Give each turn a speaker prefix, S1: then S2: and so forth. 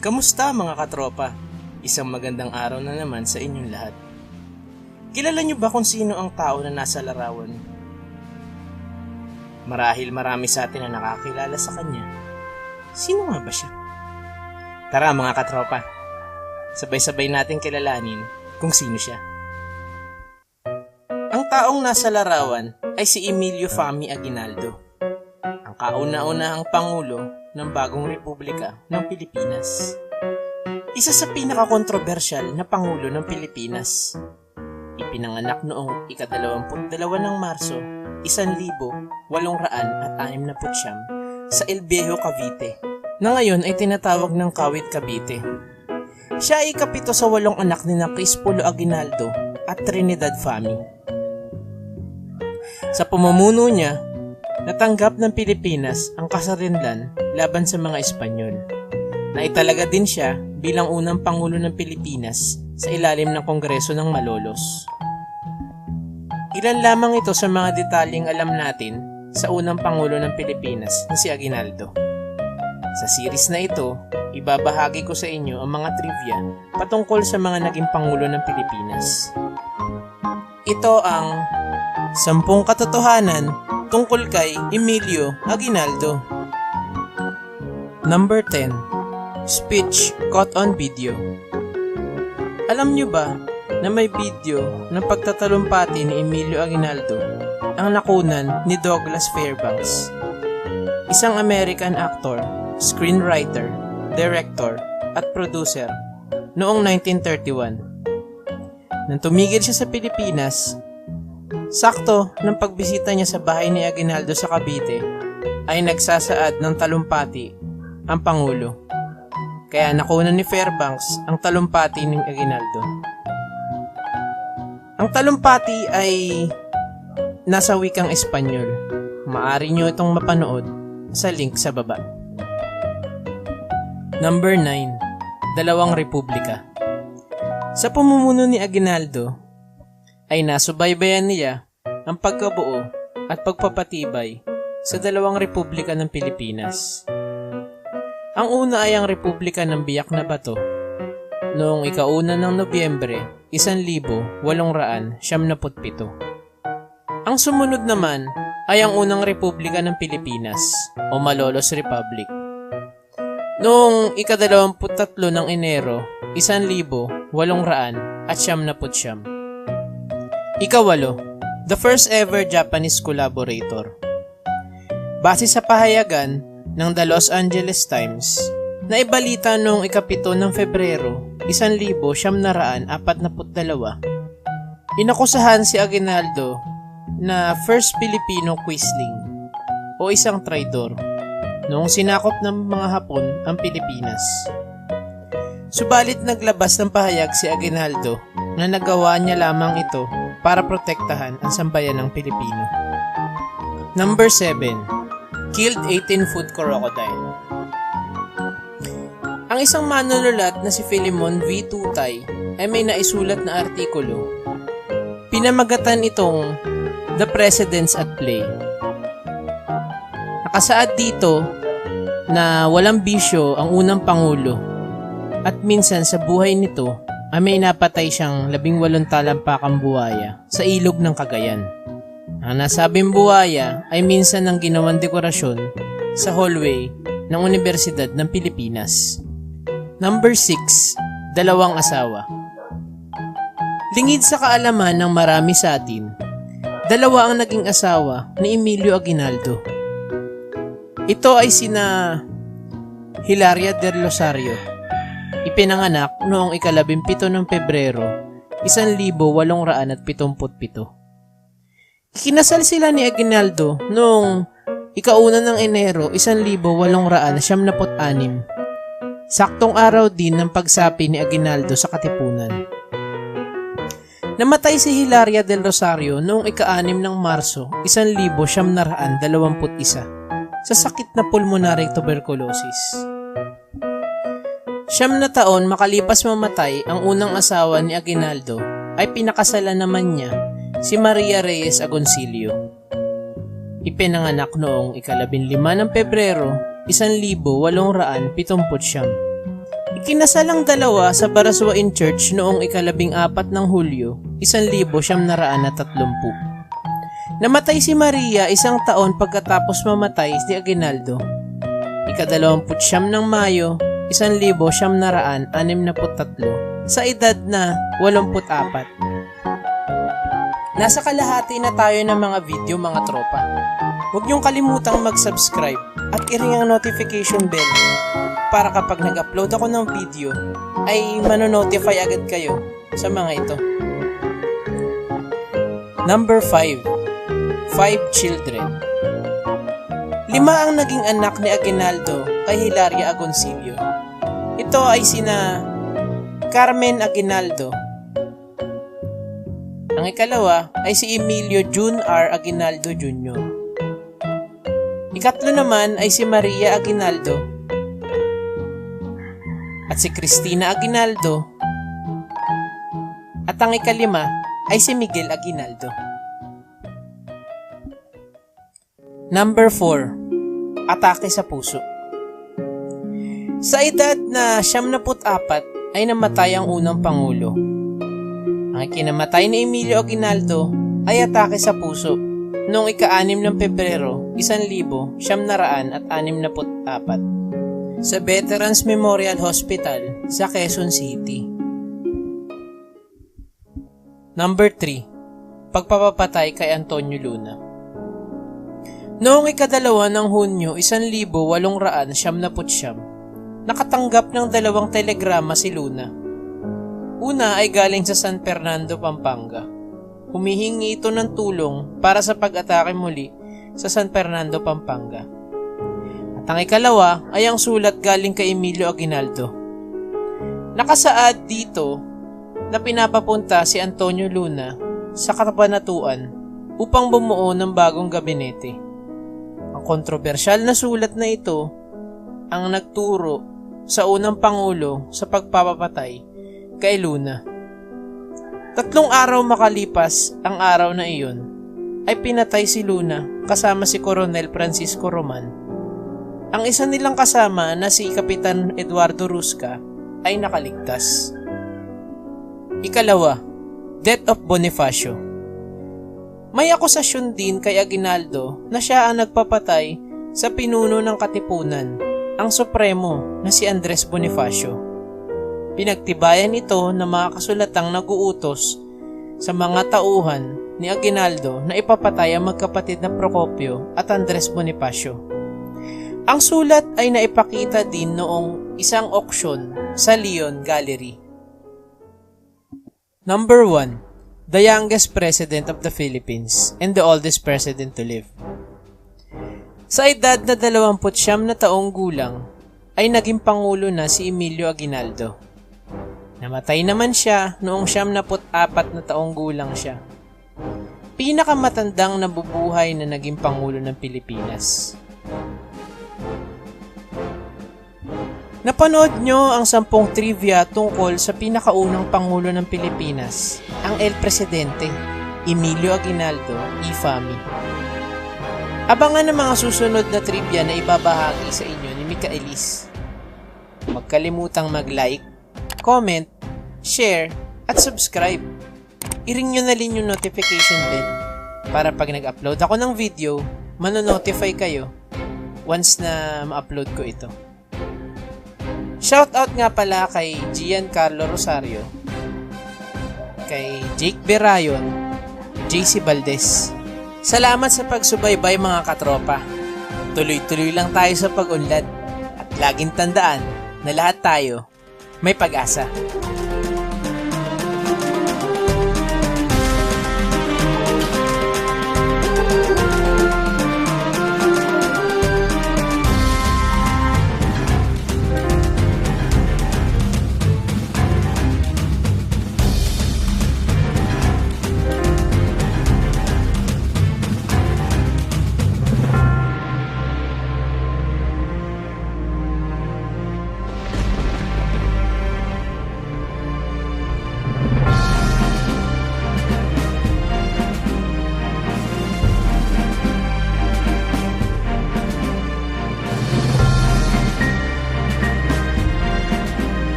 S1: Kamusta mga katropa? Isang magandang araw na naman sa inyong lahat. Kilala niyo ba kung sino ang tao na nasa larawan? Marahil marami sa atin na nakakilala sa kanya. Sino nga ba siya? Tara mga katropa, sabay-sabay natin kilalanin kung sino siya. Ang taong nasa larawan ay si Emilio Fami Aguinaldo, ang kauna-unahang pangulo ng bagong republika ng Pilipinas. Isa sa pinakakontrobersyal na pangulo ng Pilipinas. Ipinanganak noong ikadalawamput-dalawa ng Marso, isan libo, walong raan at anim na putsyam sa El Viejo, Cavite, na ngayon ay tinatawag ng Kawit, Cavite. Siya ay kapito sa walong anak ni na Crispulo Aguinaldo at Trinidad Fami. Sa pamumuno niya, natanggap ng Pilipinas ang kasarinlan laban sa mga Espanyol. Naitalaga din siya bilang unang Pangulo ng Pilipinas sa ilalim ng Kongreso ng Malolos. Ilan lamang ito sa mga detalyeng alam natin sa unang Pangulo ng Pilipinas na si Aguinaldo. Sa series na ito, ibabahagi ko sa inyo ang mga trivia patungkol sa mga naging Pangulo ng Pilipinas. Ito ang Sampung Katotohanan tungkol kay Emilio Aguinaldo. Number 10. Speech caught on video. Alam nyo ba na may video ng pagtatalumpati ni Emilio Aguinaldo ang nakunan ni Douglas Fairbanks, isang American actor, screenwriter, director, at producer noong 1931. Nang tumigil siya sa Pilipinas, sakto ng pagbisita niya sa bahay ni Aguinaldo sa Cavite ay nagsasaad ng talumpati ang Pangulo. Kaya nakunan ni Fairbanks ang talumpati ni Aguinaldo. Ang talumpati ay nasa wikang Espanyol. Maari nyo itong mapanood sa link sa baba. Number 9. Dalawang Republika Sa pamumuno ni Aguinaldo, ay nasubaybayan niya ang pagkabuo at pagpapatibay sa dalawang republika ng Pilipinas. Ang una ay ang Republika ng Biyak na Bato noong ikauna ng Nobyembre, 1877. Ang sumunod naman ay ang unang Republika ng Pilipinas o Malolos Republic. Noong ikadalawamput-tatlo ng Enero, 1800 at siyam na putsyam. Ikawalo, the first ever Japanese collaborator. Base sa pahayagan ng The Los Angeles Times, na ibalita noong ikapito ng Febrero, 1942, inakusahan si Aguinaldo na first Filipino quisling o isang traidor noong sinakop ng mga Hapon ang Pilipinas. Subalit naglabas ng pahayag si Aguinaldo na nagawa niya lamang ito para protektahan ang sambayan ng Pilipino. Number 7. Killed 18-foot crocodile. Ang isang manunulat na si Philemon V. Tutay ay may naisulat na artikulo. Pinamagatan itong The Presidents at Play. Nakasaad dito na walang bisyo ang unang pangulo at minsan sa buhay nito ay may napatay siyang labing walong talampakang buhaya sa ilog ng Cagayan. Ang nasabing buhaya ay minsan ng ginawang dekorasyon sa hallway ng Universidad ng Pilipinas. Number 6. Dalawang asawa. Lingid sa kaalaman ng marami sa atin, dalawa ang naging asawa ni Emilio Aguinaldo. Ito ay sina Hilaria del Rosario. Ipinanganak noong ikalabimpito ng Pebrero, 1877. Kinasal sila ni Aguinaldo noong ikauna ng Enero, 1876. Saktong araw din ng pagsapi ni Aguinaldo sa Katipunan. Namatay si Hilaria del Rosario noong ika-6 ng Marso, 1921 sa sakit na pulmonary tuberculosis. Siyam na taon makalipas mamatay ang unang asawa ni Aguinaldo ay pinakasalan naman niya si Maria Reyes Agoncillo. Ipinanganak noong ikalabinlima ng Pebrero, 1879. Ikinasal ang dalawa sa Baraswain Church noong ikalabing apat ng Hulyo, isang libo siyam na raan at tatlumpu. Namatay si Maria isang taon pagkatapos mamatay si Aguinaldo. Ikadalawamput siyam ng Mayo, isang libo siyam na raan anim na tatlo, sa edad na walumput apat. Nasa kalahati na tayo ng mga video mga tropa. Huwag niyong kalimutang mag-subscribe at i-ring ang notification bell para kapag nag-upload ako ng video ay manonotify agad kayo sa mga ito. Number 5. Five Children Lima ang naging anak ni Aguinaldo kay Hilaria Agoncillo. Ito ay sina Carmen Aguinaldo. Ang ikalawa ay si Emilio June R. Aguinaldo Jr. Ikatlo naman ay si Maria Aguinaldo at si Cristina Aguinaldo at ang ikalima ay si Miguel Aguinaldo. Number 4. Atake sa puso. Sa edad na 74 ay namatay ang unang pangulo. Ang kinamatay ni Emilio Aguinaldo ay atake sa puso noong ika-6 ng Pebrero, 1,000 siyam na raan at anim na apat sa Veterans Memorial Hospital sa Quezon City. Number 3. Pagpapapatay kay Antonio Luna Noong ikadalawa ng Hunyo, 1,800 siyam na putsyam, nakatanggap ng dalawang telegrama si Luna. Una ay galing sa San Fernando, Pampanga. Humihingi ito ng tulong para sa pag-atake muli sa San Fernando, Pampanga. At ang ikalawa ay ang sulat galing kay Emilio Aguinaldo. Nakasaad dito na pinapapunta si Antonio Luna sa katapanatuan upang bumuo ng bagong gabinete. Ang kontrobersyal na sulat na ito ang nagturo sa unang pangulo sa pagpapapatay kay Luna. Tatlong araw makalipas ang araw na iyon ay pinatay si Luna kasama si Coronel Francisco Roman. Ang isa nilang kasama na si Kapitan Eduardo Rusca ay nakaligtas. Ikalawa, Death of Bonifacio may akusasyon din kay Aguinaldo na siya ang nagpapatay sa pinuno ng Katipunan, ang Supremo na si Andres Bonifacio. Pinagtibayan ito ng mga kasulatang naguutos sa mga tauhan ni Aguinaldo na ipapatay ang magkapatid na Procopio at Andres Bonifacio. Ang sulat ay naipakita din noong isang auction sa Leon Gallery. Number 1 the youngest president of the Philippines and the oldest president to live. Sa edad na 29 na taong gulang, ay naging pangulo na si Emilio Aguinaldo. Namatay naman siya noong 74 na taong gulang siya. Pinakamatandang nabubuhay na naging pangulo ng Pilipinas. Napanood nyo ang sampung trivia tungkol sa pinakaunang Pangulo ng Pilipinas, ang El Presidente, Emilio Aguinaldo, Ifami. Abangan ang mga susunod na trivia na ibabahagi sa inyo ni Mika Elise. Huwag kalimutang mag-like, comment, share, at subscribe. I-ring nyo na rin yung notification bell para pag nag-upload ako ng video, manonotify kayo once na ma-upload ko ito. Shoutout nga pala kay Giancarlo Rosario, kay Jake Berayon, JC Valdez. Salamat sa pagsubaybay mga katropa. Tuloy-tuloy lang tayo sa pag-unlad at laging tandaan na lahat tayo may pag-asa.